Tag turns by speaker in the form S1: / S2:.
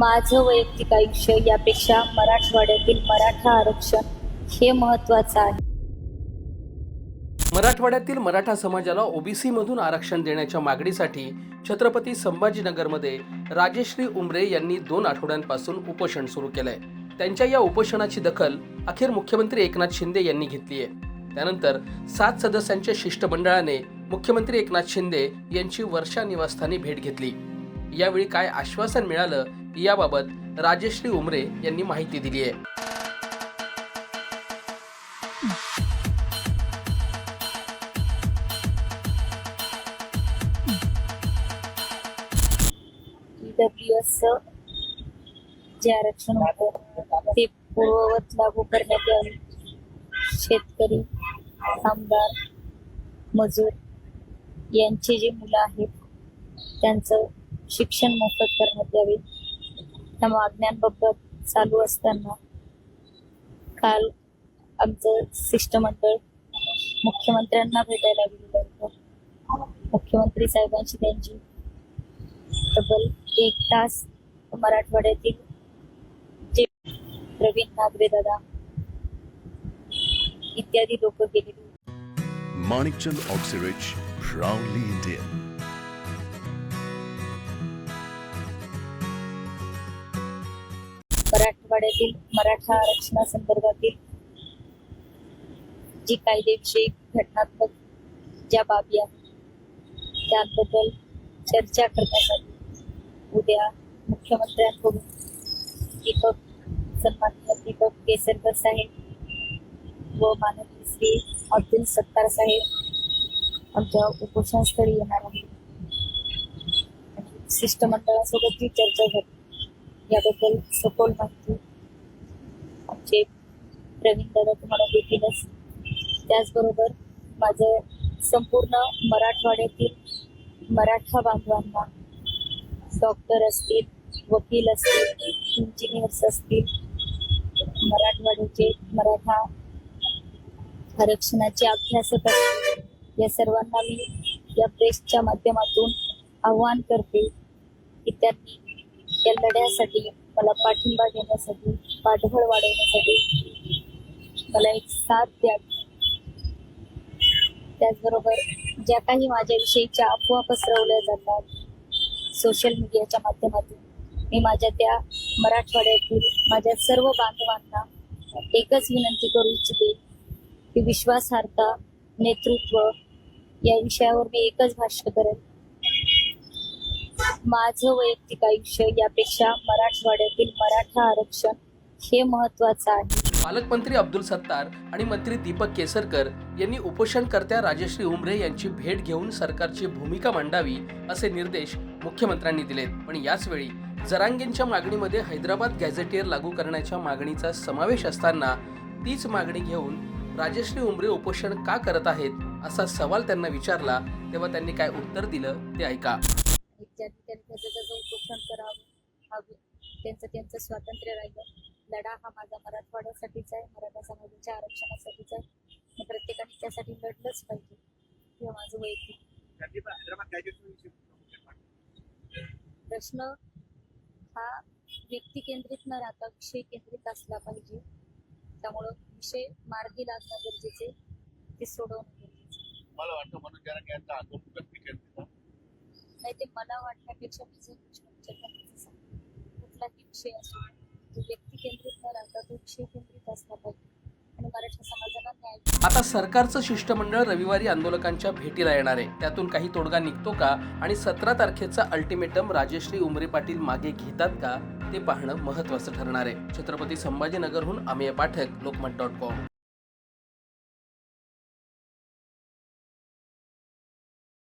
S1: माझं वैयक्तिक आयुष्य यापेक्षा मराठवाड्यातील मराठा आरक्षण हे महत्त्वाचं आहे.
S2: मराठवाड्यातील मराठा समाजाला ओबीसी मधून आरक्षण देण्याच्या मागणीसाठी छत्रपती संभाजीनगरमध्ये राजेश्री उमरे यांनी दोन आठवड्यांपासून उपोषण सुरू केलंय. त्यांच्या या उपोषणाची दखल अखेर मुख्यमंत्री एकनाथ शिंदे यांनी घेतली आहे. त्यानंतर सात सदस्यांच्या शिष्टमंडळाने मुख्यमंत्री एकनाथ शिंदे यांची वर्षा निवासस्थानी भेट घेतली. यावेळी काय आश्वासन मिळालं याबाबत राजेश्री उमरे यांनी माहिती दिली आहे.
S1: डब्ल्यू जे आरक्षण होतं ते पूर्ववत लागू करण्यात यावे. शेतकरी आमदार मजूर यांची जी मुलं आहेत त्यांचं शिक्षण मोफत करण्यात यावे. त्या मागण्यांबाबत चालू असताना काल आमचं शिष्टमंडळ मुख्यमंत्र्यांना भेटायला गेलेलं होतं. मुख्यमंत्री साहेबांशी त्यांची तब्बल एक तास मराठवाड्यातील जे प्रवीण नागरे दादा इत्यादी लोक गेलेली माणिकचंद
S3: ऑक्सिरेज Oxyrich, इंडियन
S1: मराठवाड्यातील मराठा आरक्षणासंदर्भातील जी कायदेविषयी घटनात्मक ज्या बाबी आहेत त्याबद्दल चर्चा करण्यासाठी उद्या मुख्यमंत्र्यांकडून दीपक सन्मान्य दीपक केसरकर साहेब व माननीय श्री अब्दुल सत्तार साहेब आमच्या उपोषणस्थळी येणार आहे शिष्टमंडळासोबत जी चर्चा झाली. याबद्दल सखोल माहिती आमचे प्रवीण दादा तुम्हाला देतीलच त्याचबरोबर माझं संपूर्ण मराठवाड्यातील मराठा बांधवांना डॉक्टर असतील वकील असतील इंजिनियर्स असतील मराठवाड्याचे मराठा आरक्षणाचे अभ्यासक असतील या सर्वांना मी या प्रेसच्या माध्यमातून आव्हान करते की त्यांनी या लढ्यासाठी मला पाठिंबा देण्यासाठी पाठबळ वाढवण्यासाठी मला एक साथ द्यावी त्याचबरोबर ज्या काही माझ्याविषयीच्या अफवा पसरवल्या जातात सोशल मीडियाच्या माध्यमातून मी माझ्या त्या मराठवाड्यातील माझ्या सर्व बांधवांना एकच विनंती करू इच्छिते की विश्वासार्हता नेतृत्व या विषयावर मी एकच भाष्य करेन. माझं वैयक्तिक आयुष्य यापेक्षा मराठवाड्यातील मराठा आरक्षण हे महत्वाचं आहे.
S2: पालकमंत्री अब्दुल सत्तार आणि मंत्री दीपक केसरकर यांनी उपोषणकर्त्या राजश्री उमरे यांची भेट घेऊन सरकारची भूमिका मांडावी असे निर्देश मुख्यमंत्र्यांनी दिलेत. पण याचवेळी जरांगेंच्या मागणीमध्ये हैदराबाद गॅझेटियर लागू करण्याच्या मागणीचा समावेश असताना तीच मागणी घेऊन राजश्री उमरे उपोषण का करत आहेत असा सवाल त्यांना विचारला तेव्हा त्यांनी काय उत्तर दिलं ते ऐका.
S1: त्याचं त्याचं उपोषण करावं हवं. त्यांचं त्यांचं स्वातंत्र्य राहिलं. लढा हा माझा मराठवाड्यासाठीच आहे मराठा समाजाच्या आरक्षणासाठीच आहे. प्रत्येकाने त्यासाठी लढलंच पाहिजे. हे माझं वैयक्तिक. प्रश्न हा व्यक्ती केंद्रित न राहता विषय केंद्रित असला पाहिजे. त्यामुळं विषय मार्गी लागणं गरजेचे ते सोडवणं गरजेचे
S4: मला वाटतं म्हणून जरा आंदोलन
S1: नाही ते मला वाटण्यापेक्षा तुझं म्हणजे कुठलाही विषय असो तो व्यक्ती केंद्रित न राहता तो विषय केंद्रित असला पाहिजे. समाजाला
S2: आता सरकारचं शिष्टमंडळ रविवारी आंदोलकांच्या भेटीला येणार आहे. त्यातून काही तोडगा निघतो का आणि सतरा तारखेचा अल्टिमेटम राजेश्री उमरे पाटील मागे घेतात का ते पाहणं महत्त्वाचं ठरणार आहे. छत्रपती संभाजीनगरहून अमेय पाठक लोकमत डॉट कॉम.